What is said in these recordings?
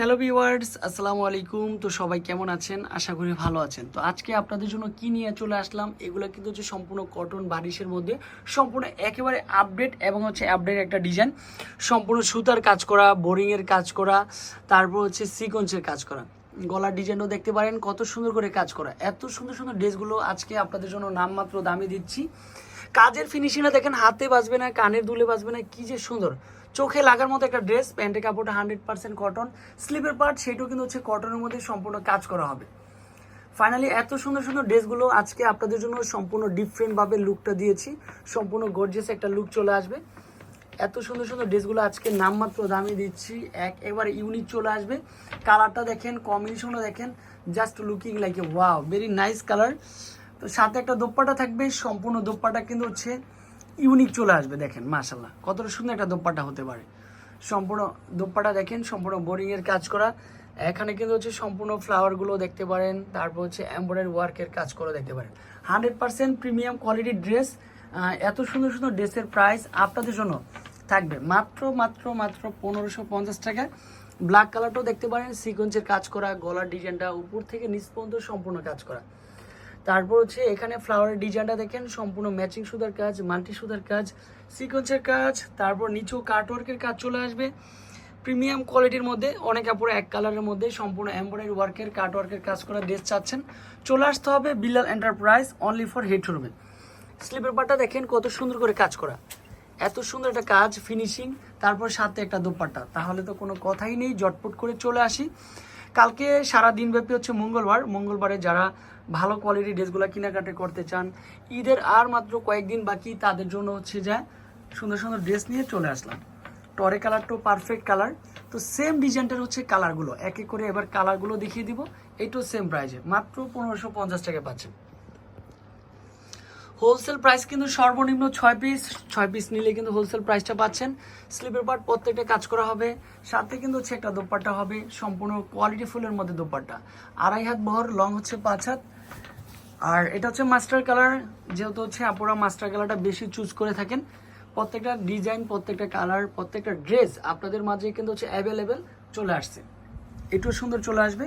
Hello viewers আসসালামু আলাইকুম। তো সবাই কেমন আছেন? আশা করি ভালো আছেন। তো আজকে আপনাদের জন্য কি নিয়ে চলে আসলাম, এগুলো কিন্তু হচ্ছে সম্পূর্ণ কটন বারিশের মধ্যে, সম্পূর্ণ একেবারে আপডেট এবং হচ্ছে আপডেট একটা ডিজাইন সম্পূর্ণ সুতার কাজ করা বোরিংয়ের কাজ করা, তারপর হচ্ছে সিকোয়েন্সের কাজ করা। গলার ডিজাইনও দেখতে পারেন, কত সুন্দর করে কাজ করা। এত সুন্দর সুন্দর ড্রেসগুলো আজকে আপনাদের জন্য নামমাত্র দামে দিচ্ছি। কাজের ফিনিশিংটা দেখেন, হাতে বাজবে না কানের দুলে বাজবে না, কি যে সুন্দর। চোখে লাগার মতো একটা ড্রেস প্যান্টের কাপড়টা হান্ড্রেড পার্সেন্ট কটন স্লিপের পার্ট সেটাও কিন্তু হচ্ছে কটনের মধ্যে সম্পূর্ণ কাজ করা হবে। ফাইনালি এত সুন্দর সুন্দর ড্রেসগুলো আজকে আপনাদের জন্য সম্পূর্ণ ডিফারেন্টভাবে লুকটা দিয়েছি। সম্পূর্ণ গর্জিয়াস একটা লুক চলে আসবে। এত সুন্দর সুন্দর ড্রেসগুলো আজকে নামমাত্র দামে দিচ্ছি। এক এবারে ইউনিক চলে আসবে। কালারটা দেখেন কম্বিনেশনটা দেখেন just looking like a wow very nice colour তো সাথে একটা দোপ্পাটা থাকবে, সম্পূর্ণ দোপ্পাটা কিন্তু হচ্ছে ইউনিক চলে আসবে, দেখেন মাশাল্লাহ কতটা সুন্দর একটা দোপ্পাটা হতে পারে। সম্পূর্ণ দোপ্পাটা দেখেন, সম্পূর্ণ বোরিংয়ের কাজ করা। এখানে কিন্তু হচ্ছে সম্পূর্ণ ফ্লাওয়ারগুলো দেখতে পারেন, তারপর হচ্ছে এমব্রয়ডারি ওয়ার্কের কাজ করে দেখতে পারেন। হান্ড্রেড পার্সেন্ট প্রিমিয়াম কোয়ালিটির ড্রেস এত সুন্দর সুন্দর ড্রেসের প্রাইস আপনাদের জন্য। থাকবে। মাত্র মাত্র মাত্র পনেরোশো পঞ্চাশ টাকা। ব্ল্যাক কালারটাও দেখতে পারেন সিকোয়েন্সের কাজ করা, গলার ডিজাইনটা উপর থেকে নিচ পর্যন্ত সম্পূর্ণ কাজ করা। তারপর হচ্ছে এখানে ফ্লাওয়ারের ডিজাইনটা দেখেন, সম্পূর্ণ ম্যাচিং সুতার কাজ মাল্টি সুতার কাজ সিকোয়েন্সের কাজ, তারপর নিচেও কাটওয়ার্কের কাজ চলে আসবে। প্রিমিয়াম কোয়ালিটির মধ্যে, অনেক কাপড় এক কালারের মধ্যে সম্পূর্ণ এমব্রয়ডারি ওয়ার্কের কাটওয়ার্কের কাজ করা ড্রেস চাচ্ছেন। চলে আসতে হবে Billal enterprise only for head শোরুমে স্লিপের পাটা দেখেন, কত সুন্দর করে কাজ করা। এত সুন্দর একটা কাজ ফিনিশিং তারপর সাথে একটা দোপাট্টা। তাহলে তো কোনো কথাই নেই, জটপট করে চলে আসি। কালকে সারা দিনব্যাপী হচ্ছে মঙ্গলবার। মঙ্গলবারে যারা ভালো কোয়ালিটির ড্রেসগুলো কেনাকাটা করতে চান, ঈদের আর মাত্র কয়েকদিন বাকি, তাদের জন্য হচ্ছে যে সুন্দর সুন্দর ড্রেস নিয়ে চলে আসলাম। টরে কালারটাও পারফেক্ট কালার তো সেম ডিজাইনটার হচ্ছে কালারগুলো এক এক করে এবার কালারগুলো দেখিয়ে দিব। এইটাও সেম প্রাইসে মাত্র পনেরোশো পঞ্চাশ টাকা পাচ্ছেন। হোলসেল প্রাইস কিন্তু সর্বনিম্ন ছয় পিস ছয় পিস নিলে কিন্তু হোলসেল প্রাইসটা পাচ্ছেন। স্লিপের পার্ট প্রত্যেকটা কাজ করা হবে। সাথে কিন্তু হচ্ছে একটা দোপাট্টা হবে, সম্পূর্ণ কোয়ালিটি ফুলের মধ্যে দোপাট্টা। আড়াই হাত বহর, লং হচ্ছে পাঁচ হাত। আর এটা হচ্ছে মাস্টার কালার, যেহেতু হচ্ছে আপনারা মাস্টার কালারটা বেশি চুজ করে থাকেন। প্রত্যেকটা ডিজাইন, প্রত্যেকটা কালার, প্রত্যেকটা ড্রেস আপনাদের মাঝে কিন্তু হচ্ছে অ্যাভেলেবেল চলে আসছে। এটাও সুন্দর চলে আসবে।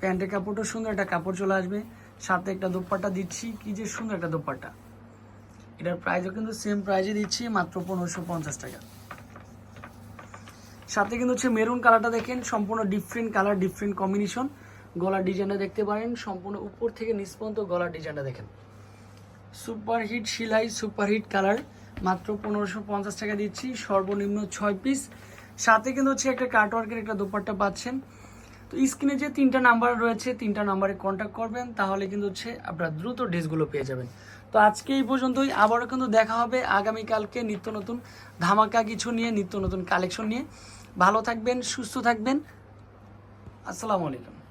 প্যান্টের কাপড়টাও সুন্দর, একটা কাপড় চলে আসবে। সাথে একটা দোপাট্টা দিচ্ছি। কি যে সুন্দর একটা দোপাট্টা। এটার প্রাইসও কিন্তু সেম প্রাইজে দিচ্ছি, মাত্র পনেরোশো পঞ্চাশ টাকা। সাথে কিন্তু হচ্ছে মেরুন কালারটা দেখেন, সম্পূর্ণ ডিফারেন্ট কালার ডিফারেন্ট কম্বিনেশন গলার ডিজাইনটা দেখতে পারেন, সম্পূর্ণ উপর থেকে নিচ পর্যন্ত গলার ডিজাইনটা দেখেন। সুপার হিট সিলাই সুপার হিট কালার মাত্র পনেরোশো পঞ্চাশ টাকা দিচ্ছি, সর্বনিম্ন ছয় পিস সাথে কিন্তু হচ্ছে একটা কাটওয়ার্কের একটা দোপাট্টা পাচ্ছেন। তো স্ক্রিনে যে তিনটা নাম্বার রয়েছে, তিনটা নাম্বারে কন্ট্যাক্ট করবেন, তাহলে কিন্তু হচ্ছে আপনারা দ্রুত ড্রেসগুলো পেয়ে যাবেন। তো আজকে এই পর্যন্তই, আবারও কিন্তু দেখা হবে আগামীকালকে নিত্য নতুন ধামাকা কিছু নিয়ে, নিত্য নতুন কালেকশন নিয়ে। ভালো থাকবেন, সুস্থ থাকবেন। আসসালামু আলাইকুম।